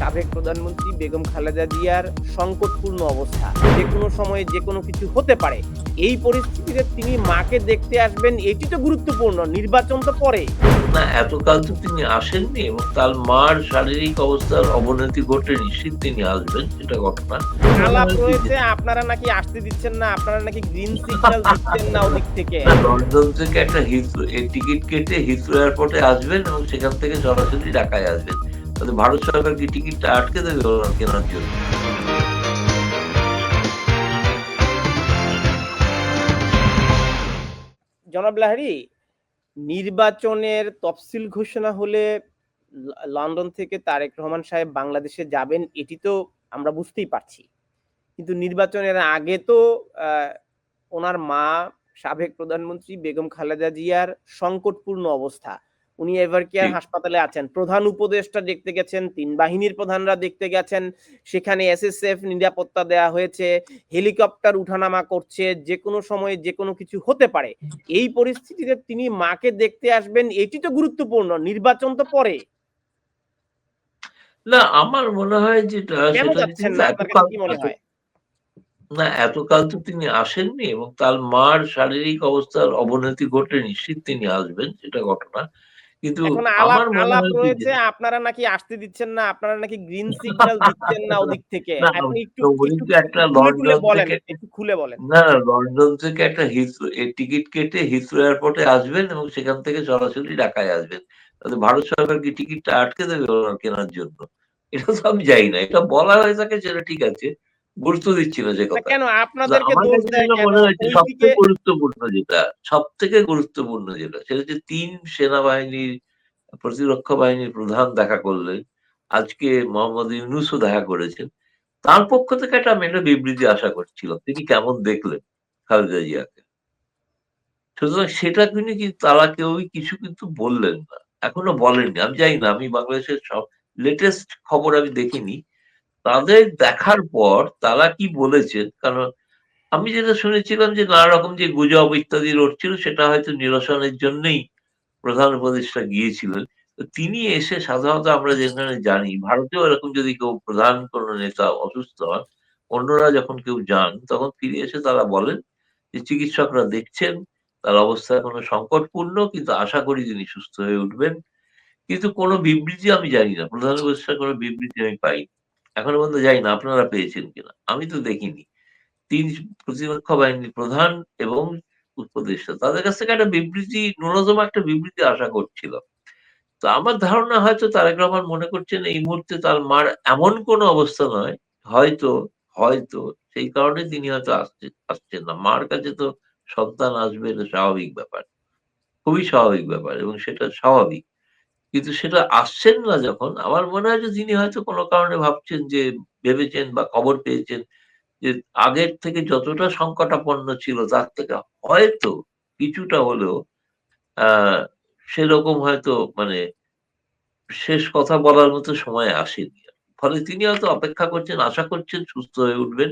সাবেক প্রধানমন্ত্রী বেগম খালেদা জিয়ার সংকটপূর্ণ অবস্থা। যে কোনো সময়ে যে কোনো কিছু হতে পারে। এই পরিস্থিতিতে তিনি মাকে দেখতে আসবেন এটি তো গুরুত্বপূর্ণ। নির্বাচন তো পরে। না এতকাল তো তিনি আসেননি এবং তার মার শারীরিক অবস্থার অবনতি ঘটে নিশ্চিত তিনি আসবেন এটা ঘটনা আলাপ রয়েছে আপনারা নাকি আসতে দিচ্ছেন না আপনারা নাকি গ্রিন সিগন্যাল দিচ্ছেন না ওদিক থেকে? লন্ডন থেকে একটা টিকিট কেটে হিথ্রো এয়ারপোর্টে আসবেন এবং সেখান থেকে সরাসরি ঢাকায় আসবেন। তাহলে ভারত সরকার কি টিকিটটা আটকে দেবে ওনার কেনার জন্য? জনাব লাহারি নির্বাচনের তফসিল ঘোষণা হলে লন্ডন থেকে তারেক রহমান সাহেব বাংলাদেশে যাবেন, এটি তো আমরা বুঝতেই পারছি। কিন্তু নির্বাচনের আগে তো ওনার মা, সাবেক প্রধানমন্ত্রী বেগম খালেদা জিয়ার সংকটপূর্ণ অবস্থা। উনি এভার কেয়ার হাসপাতালে আছেন? প্রধান উপদেষ্টা দেখতে গেছেন তিন বাহিনীর প্রধানরা দেখতে গেছেন সেখানে এসএসএফ নিরাপত্তা দেয়া হয়েছে হেলিকপ্টার উঠানামা করছে যে কোনো সময়ে যে কোনো কিছু হতে পারে। এই পরিস্থিতিতে তিনি মাকে দেখতে আসবেন এটি তো গুরুত্বপূর্ণ নির্বাচন তো পরে। না আমার মনে হয় যেটা না এতকাল তো তিনি আসেননি এবং তার মার শারীরিক অবস্থার অবনতি ঘটে নিশ্চিত তিনি আসবেন সেটা ঘটনা। কিন্তু আমার আলাপ রয়েছে আপনারা নাকি আসতে দিচ্ছেন না আপনারা নাকি গ্রিন সিগন্যাল দিচ্ছেন না ওদিক থেকে। আপনি একটু একটু লন্ডন বলেন থেকে- একটু খুলে বলেন। না না লন্ডন থেকে একটা হিথ্রো টিকিট কেটে হিথ্রো এয়ারপোর্টে আসবেন এবং সেখান থেকে সরাসরি ঢাকায় আসবেন। তাহলে ভারত সরকার কি টিকিটটা আটকে দেবে ওনার কেনার জন্য? এটা তো আমি যাই না এটা বলা হয়ে থাকে সেটা ঠিক আছে। গুরুত্ব দিচ্ছি না যে কথা কেন? আপনাদেরকে দোষ দেয় মনে সবথেকে গুরুত্বপূর্ণ যেটা সব থেকে গুরুত্বপূর্ণ যেটা সেটা হচ্ছে তিন সেনাবাহিনীর প্রতিরক্ষা বাহিনীর প্রধান দেখা করলেন। আজকে মোহাম্মদ ইউনুসও দেখা করেছেন। তার পক্ষ থেকে একটা একটা বিবৃতি আশা করছিলাম। তিনি কেমন দেখলেন খালেদা জিয়াকে? সুতরাং সেটা কিন্তু কি তারা কেউই কিছু কিন্তু বললেন না এখনও বলেননি। আমি জানি না আমি বাংলাদেশের সব লেটেস্ট খবর আমি দেখিনি। তাদের দেখার পর তারা কি বলেছেন কারণ আমি যেটা শুনেছিলাম যে নানা রকম যে গুজব ইত্যাদি রটছিল, সেটা হয়তো নিরসনের জন্যই প্রধান উপদেষ্টা গিয়েছিলেন। তিনি এসে সাধারণত আমরা যেখানে জানি, ভারতেও এরকম যদি কেউ প্রধান কোন নেতা অসুস্থ হন, অন্যরা যখন কেউ যান, তখন ফিরে এসে তারা বলেন যে চিকিৎসকরা দেখছেন, তার অবস্থা এখনও সংকটপূর্ণ, কিন্তু আশা করি তিনি সুস্থ হয়ে উঠবেন। কিন্তু কোনো বিবৃতি আমি জানি না। প্রধান উপদেষ্টার কোনো বিবৃতি আমি পাই এখনও পর্যন্ত জানি না আপনারা পেয়েছেন কিনা? আমি তো দেখিনি। তিন প্রতিরক্ষা বাহিনীর প্রধান এবং উপদেষ্টা। তাদের কাছ থেকে একটা বিবৃতি, ন্যূনতম একটা বিবৃতি আশা করছিল তো আমার ধারণা হয়তো তারেক রহমান মনে করছেন এই মুহূর্তে তার মার এমন কোনো অবস্থা নয়, হয়তো হয়তো সেই কারণে তিনি হয়তো আসছে, আসছেন না। মার কাছে তো সন্তান আসবে এটা স্বাভাবিক ব্যাপার। খুবই স্বাভাবিক ব্যাপার এবং সেটা স্বাভাবিক। কিন্তু সেটা আসছেন না যখন, আমার মনে হয় যে তিনি হয়তো কোনো কারণে ভাবছেন যে, ভেবেছেন বা খবর পেয়েছেন যে আগের থেকে যতটা সংকটাপন্ন ছিল, তার থেকে হয়তো কিছুটা হলেও সেরকম হয়তো মানে শেষ কথা বলার মতো সময় আসেনি। ফলে তিনি হয়তো অপেক্ষা করছেন, আশা করছেন, সুস্থ হয়ে উঠবেন।